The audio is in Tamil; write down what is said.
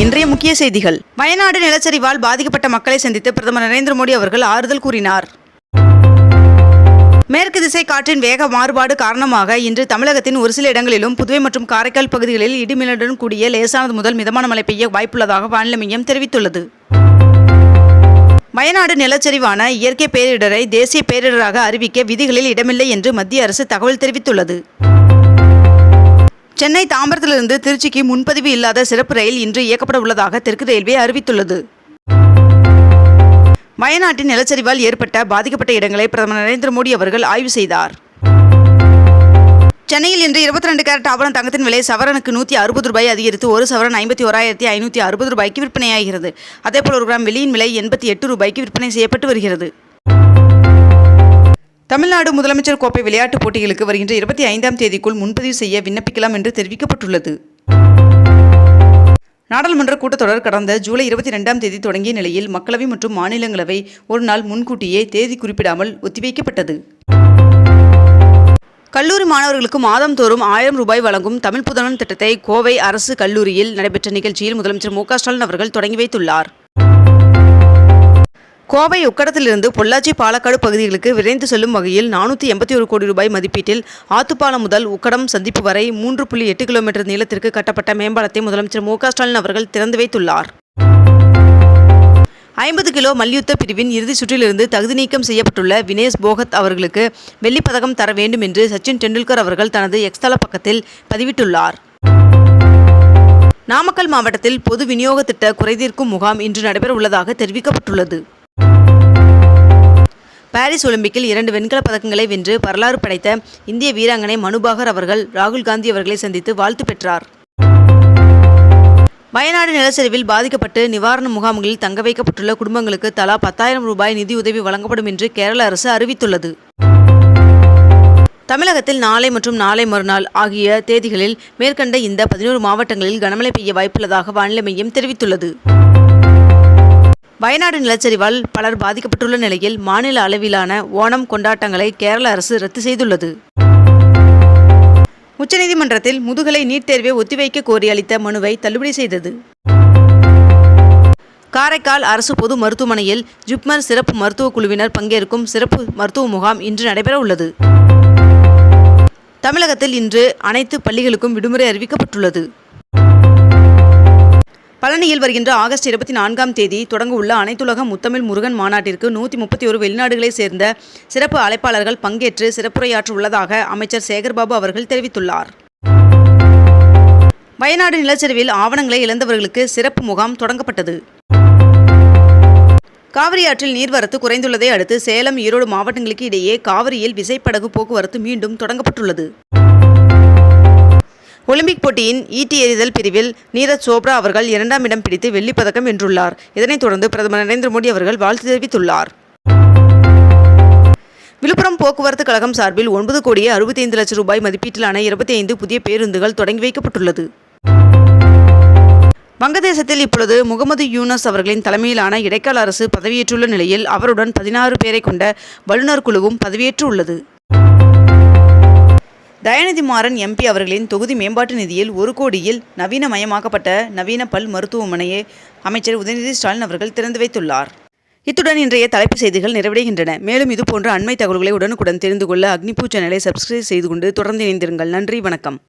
இன்றைய முக்கிய செய்திகள். வயநாடு நிலச்சரிவால் பாதிக்கப்பட்ட மக்களை சந்தித்து பிரதமர் நரேந்திர மோடி அவர்கள் ஆறுதல் கூறினார். மேற்கு திசை காற்றின் வேக மாறுபாடு காரணமாக இன்று தமிழகத்தின் ஒரு சில இடங்களிலும் புதுவை மற்றும் காரைக்கால் பகுதிகளில் இடிமின்னலுடன் கூடிய லேசானது முதல் மிதமான மழை பெய்ய வாய்ப்புள்ளதாக வானிலை மையம் தெரிவித்துள்ளது. வயநாடு நிலச்சரிவான இயற்கை பேரிடரை தேசிய பேரிடராக அறிவிக்க விதிகளில் இடமில்லை என்று மத்திய அரசு தகவல் தெரிவித்துள்ளது. சென்னை தாம்பரத்திலிருந்து திருச்சிக்கு முன்பதிவு இல்லாத சிறப்பு ரயில் இன்று இயக்கப்பட உள்ளதாக தெற்கு ரயில்வே அறிவித்துள்ளது. வயநாட்டின் நிலச்சரிவால் ஏற்பட்ட பாதிக்கப்பட்ட இடங்களை பிரதமர் நரேந்திர மோடி அவர்கள் ஆய்வு செய்தார். சென்னையில் இன்று இருபத்தி ரெண்டு கேரட் ஆபரண தங்கத்தின் விலை சவரனுக்கு நூற்றி அறுபது ரூபாய் அதிகரித்து ஒரு சவரன் ஐம்பத்தி ஓராயிரத்தி ஐநூற்றி அறுபது ரூபாய்க்கு விற்பனையாகிறது. அதேபோல் ஒரு கிராம் வெளியின் விலை எண்பத்தி எட்டு ரூபாய்க்கு விற்பனை செய்யப்பட்டு வருகிறது. தமிழ்நாடு முதலமைச்சர் கோப்பை விளையாட்டுப் போட்டிகளுக்கு வருகின்ற இருபத்தி ஐந்தாம் தேதிக்குள் முன்பதிவு செய்ய விண்ணப்பிக்கலாம் என்று தெரிவிக்கப்பட்டுள்ளது. நாடாளுமன்ற கூட்டத்தொடர் கடந்த ஜூலை இருபத்தி ரெண்டாம் தேதி தொடங்கிய நிலையில் மக்களவை மற்றும் மாநிலங்களவை ஒரு நாள் முன்கூட்டியே தேதி குறிப்பிடாமல் ஒத்திவைக்கப்பட்டது. கல்லூரி மாணவர்களுக்கு மாதந்தோறும் ஆயிரம் ரூபாய் வழங்கும் தமிழ் புதனம் திட்டத்தை கோவை அரசு கல்லூரியில் நடைபெற்ற நிகழ்ச்சியில் முதலமைச்சர் மு க ஸ்டாலின் அவர்கள் தொடங்கி வைத்துள்ளார். கோவை உக்கடத்திலிருந்து பொள்ளாச்சி பாலக்காடு பகுதிகளுக்கு விரைந்து செல்லும் வகையில் நானூற்றி எண்பத்தி ஒரு கோடி ரூபாய் மதிப்பீட்டில் ஆத்துப்பாலம் முதல் உக்கடம் சந்திப்பு வரை மூன்று புள்ளி எட்டு கிலோமீட்டர் நீளத்திற்கு கட்டப்பட்ட மேம்பாலத்தை முதலமைச்சர் மு ஸ்டாலின் அவர்கள் திறந்து வைத்துள்ளார். ஐம்பது கிலோ மல்யுத்த பிரிவின் இறுதிச் சுற்றிலிருந்து தகுதி நீக்கம் செய்யப்பட்டுள்ள வினேஷ் போகத் அவர்களுக்கு வெள்ளிப்பதக்கம் தர வேண்டும் என்று சச்சின் டெண்டுல்கர் அவர்கள் தனது எக்ஸ்தல பக்கத்தில் பதிவிட்டுள்ளார். நாமக்கல் மாவட்டத்தில் பொது விநியோக திட்ட குறைதீர்க்கும் முகாம் இன்று நடைபெற உள்ளதாக தெரிவிக்கப்பட்டுள்ளது. பாரிஸ் ஒலிம்பிக்கில் இரண்டு வெண்கலப் பதக்கங்களை வென்று வரலாறு படைத்த இந்திய வீராங்கனை மனுபாகர் அவர்கள் ராகுல் காந்தி அவர்களை சந்தித்து வாழ்த்து பெற்றார். வயநாடு நிலச்சரிவில் பாதிக்கப்பட்டு நிவாரண முகாம்களில் தங்க வைக்கப்பட்டுள்ள குடும்பங்களுக்கு தலா பத்தாயிரம் ரூபாய் நிதியுதவி வழங்கப்படும் என்று கேரள அரசு அறிவித்துள்ளது. தமிழகத்தில் நாளை மற்றும் நாளை மறுநாள் ஆகிய தேதிகளில் மேற்கண்ட இந்த பதினோரு மாவட்டங்களில் கனமழை பெய்ய வாய்ப்புள்ளதாக வானிலை மையம் தெரிவித்துள்ளது. வயநாடு நிலச்சரிவால் பலர் பாதிக்கப்பட்டுள்ள நிலையில் மாநில அளவிலான ஓணம் கொண்டாட்டங்களை கேரள அரசு ரத்து செய்துள்ளது. உச்சநீதிமன்றத்தில் முதுகலை நீட் தேர்வை ஒத்திவைக்க கோரி அளித்த மனுவை தள்ளுபடி செய்தது. காரைக்கால் அரசு பொது மருத்துவமனையில் ஜிப்மர் சிறப்பு மருத்துவ குழுவினர் பங்கேற்கும் சிறப்பு மருத்துவ முகாம் இன்று நடைபெற உள்ளது. தமிழகத்தில் இன்று அனைத்து பள்ளிகளுக்கும் விடுமுறை அறிவிக்கப்பட்டுள்ளது. பழனியில் வருகின்ற ஆகஸ்ட் இருபத்தி நான்காம் தேதி தொடங்க உள்ள அனைத்துலக முத்தமிழ் முருகன் மாநாட்டிற்கு நூற்றி முப்பத்தி ஒரு வெளிநாடுகளைச் சேர்ந்த சிறப்பு அழைப்பாளர்கள் பங்கேற்று சிறப்புரையாற்ற உள்ளதாக அமைச்சர் சேகர்பாபு அவர்கள் தெரிவித்துள்ளார். வயநாடு நிலச்சரிவில் ஆவணங்களை இழந்தவர்களுக்கு சிறப்பு முகாம் தொடங்கப்பட்டது. காவிரி ஆற்றில் நீர்வரத்து குறைந்துள்ளதை அடுத்து சேலம் ஈரோடு மாவட்டங்களுக்கு இடையே காவிரியில் விசைப்படகு போக்குவரத்து மீண்டும் தொடங்கப்பட்டுள்ளது. ஒலிம்பிக் போட்டியின் ஈட்டி எறிதல் பிரிவில் நீரஜ் சோப்ரா அவர்கள் இரண்டாம் இடம் பிடித்து வெள்ளிப் பதக்கம் வென்றுள்ளார். இதனைத் தொடர்ந்து பிரதமர் நரேந்திர மோடி அவர்கள் வாழ்த்து தெரிவித்துள்ளார். விழுப்புரம் போக்குவரத்து கழகம் சார்பில் ஒன்பது கோடியே அறுபத்தி ஐந்து லட்சம் ரூபாய் மதிப்பீட்டிலான இருபத்தி ஐந்து புதிய பேருந்துகள் தொடங்கி வைக்கப்பட்டுள்ளது. வங்கதேசத்தில் இப்பொழுது முகமது யூனஸ் அவர்களின் தலைமையிலான இடைக்கால அரசு பதவியேற்றுள்ள நிலையில் அவருடன் பதினாறு பேரை கொண்ட வல்லுநர் குழுவும் பதவியேற்று உள்ளது தயாநிதி மாறன் எம்பி அவர்களின் தொகுதி மேம்பாட்டு நிதியில் ஒரு கோடியில் நவீனமயமாக்கப்பட்ட நவீன பல் மருத்துவமனையை அமைச்சர் உதயநிதி ஸ்டாலின் அவர்கள் திறந்து வைத்துள்ளார். இத்துடன் இன்றைய தலைப்புச் செய்திகள் நிறைவடைகின்றன. மேலும் இதுபோன்ற அண்மை தகவல்களை உடனுக்குடன் தெரிந்து கொள்ள அக்னிபூ சேனலை சப்ஸ்கிரைப் செய்து கொண்டு தொடர்ந்து இணைந்திருங்கள். நன்றி வணக்கம்.